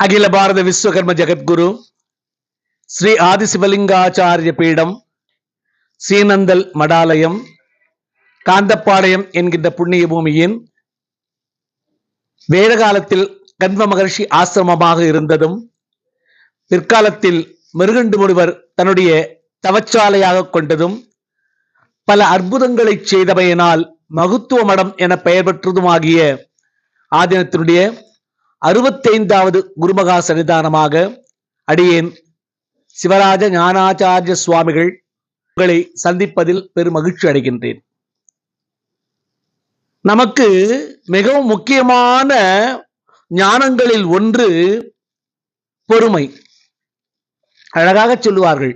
అఖిల భారత విశ్వకర్మ జగద్గురు శ్రీ ఆది சிவலிங்காச்சாரிய பீடம் சீனந்தல் மடாலயம் காந்தப்பாளையம் என்கின்ற புண்ணிய பூமியின் வேத காலத்தில் கண்வ மகர்ஷி ஆசிரமமாக இருந்ததும் பிற்காலத்தில் மிருகண்டு முனிவர் தன்னுடைய தவச்சாலையாக கொண்டதும் பல அற்புதங்களை செய்தமையினால் மகுத்துவ மடம் என பெயர் பெற்றதுமாகிய ஆதீனத்தினுடைய அறுபத்தைந்தாவது குருமகா சன்னிதானமாக அடியேன் சிவராஜ ஞானாச்சாரிய சுவாமிகள் உங்களை சந்திப்பதில் பெரும் மகிழ்ச்சி அடைகின்றேன். நமக்கு மிகவும் முக்கியமான ஞானங்களில் ஒன்று பொறுமை. அழகாக சொல்லுவார்கள்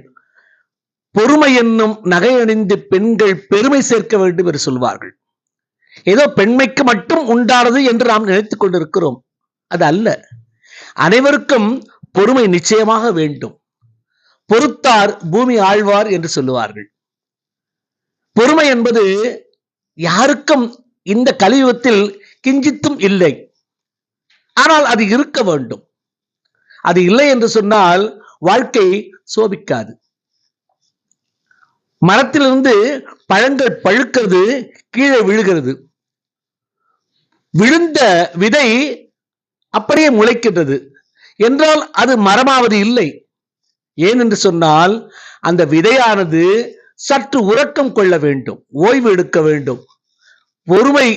பொறுமை என்னும் நகை அணிந்து பெண்கள் பெருமை சேர்க்க வேண்டும் என்று சொல்வார்கள். ஏதோ பெண்மைக்கு மட்டும் உண்டானது என்று நாம் நினைத்துக் கொண்டிருக்கிறோம். அது அல்ல. அனைவருக்கும் பொறுமை நிச்சயமாக வேண்டும். பொறுத்தார் பூமி ஆழ்வார் என்று சொல்லுவார்கள். பொறுமை என்பது யாருக்கும் இந்த கலியுகத்தில் கிஞ்சித்தும் இல்லை. ஆனால் அது இருக்க வேண்டும். அது இல்லை என்று சொன்னால் வாழ்க்கை சோபிக்காது. மரத்திலிருந்து பழங்கள் பழுக்கிறது கீழே விழுகிறது. விழுந்த விதை அப்படியே முளைக்கின்றது. என்றால் அது மரமாவது இல்லை. ஏன் என்று சொன்னால் அந்த விதையானது சற்று உறக்கம் கொள்ள வேண்டும் ஓய்வு எடுக்க வேண்டும். பொறுமை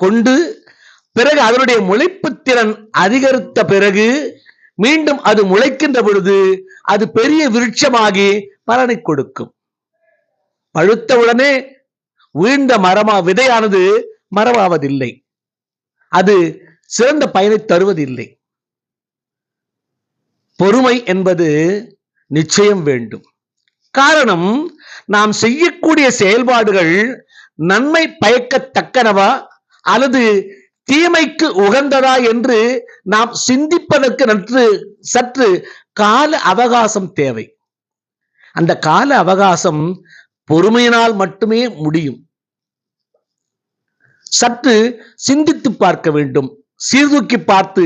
கொண்டு பிறகு அதனுடைய முளைப்பு திறன் அதிகரித்த பிறகு மீண்டும் அது முளைக்கின்ற பொழுது அது பெரிய விருட்சமாகி பலனை கொடுக்கும். பழுத்தவுடனே உயர்ந்த மரமா விதையானது மரமாவதில்லை. அது சிறந்த பயனை தருவதில்லை. பொறுமை என்பது நிச்சயம் வேண்டும். காரணம் நாம் செய்யக்கூடிய செயல்பாடுகள் நன்மை பயக்கத்தக்கனவா அல்லது தீமைக்கு உகந்ததா என்று நாம் சிந்திப்பதற்கு நன்று சற்று கால அவகாசம் தேவை. அந்த கால அவகாசம் பொறுமையினால் மட்டுமே முடியும். சற்று சிந்தித்து பார்க்க வேண்டும். சீர்தூக்கி பார்த்து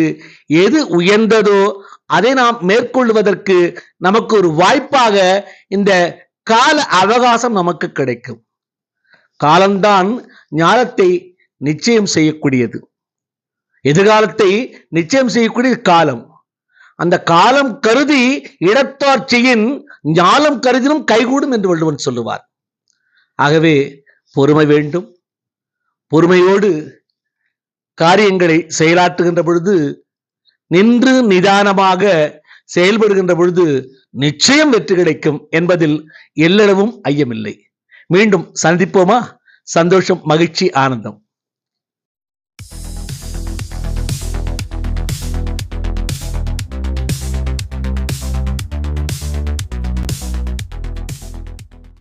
எது உயர்ந்ததோ அதை நாம் மேற்கொள்வதற்கு நமக்கு ஒரு வாய்ப்பாக இந்த கால அவகாசம் நமக்கு கிடைக்கும். காலம்தான் ஞானத்தை நிச்சயம் செய்யக்கூடியது. எதிர்காலத்தை நிச்சயம் செய்யக்கூடிய காலம். அந்த காலம் கருதி இடத்தாட்சியின் ஞானம் கருதினும் கைகூடும் என்று வள்ளுவன் சொல்லுவார். ஆகவே பொறுமை வேண்டும். பொறுமையோடு காரியங்களை செயலாற்றுகின்ற பொழுது நின்று நிதானமாக செயல்படுகின்ற பொழுது நிச்சயம் வெற்றி கிடைக்கும் என்பதில் எல்லளவும் ஐயமில்லை. மீண்டும் சந்திப்போமா? சந்தோஷம் மகிழ்ச்சி ஆனந்தம்.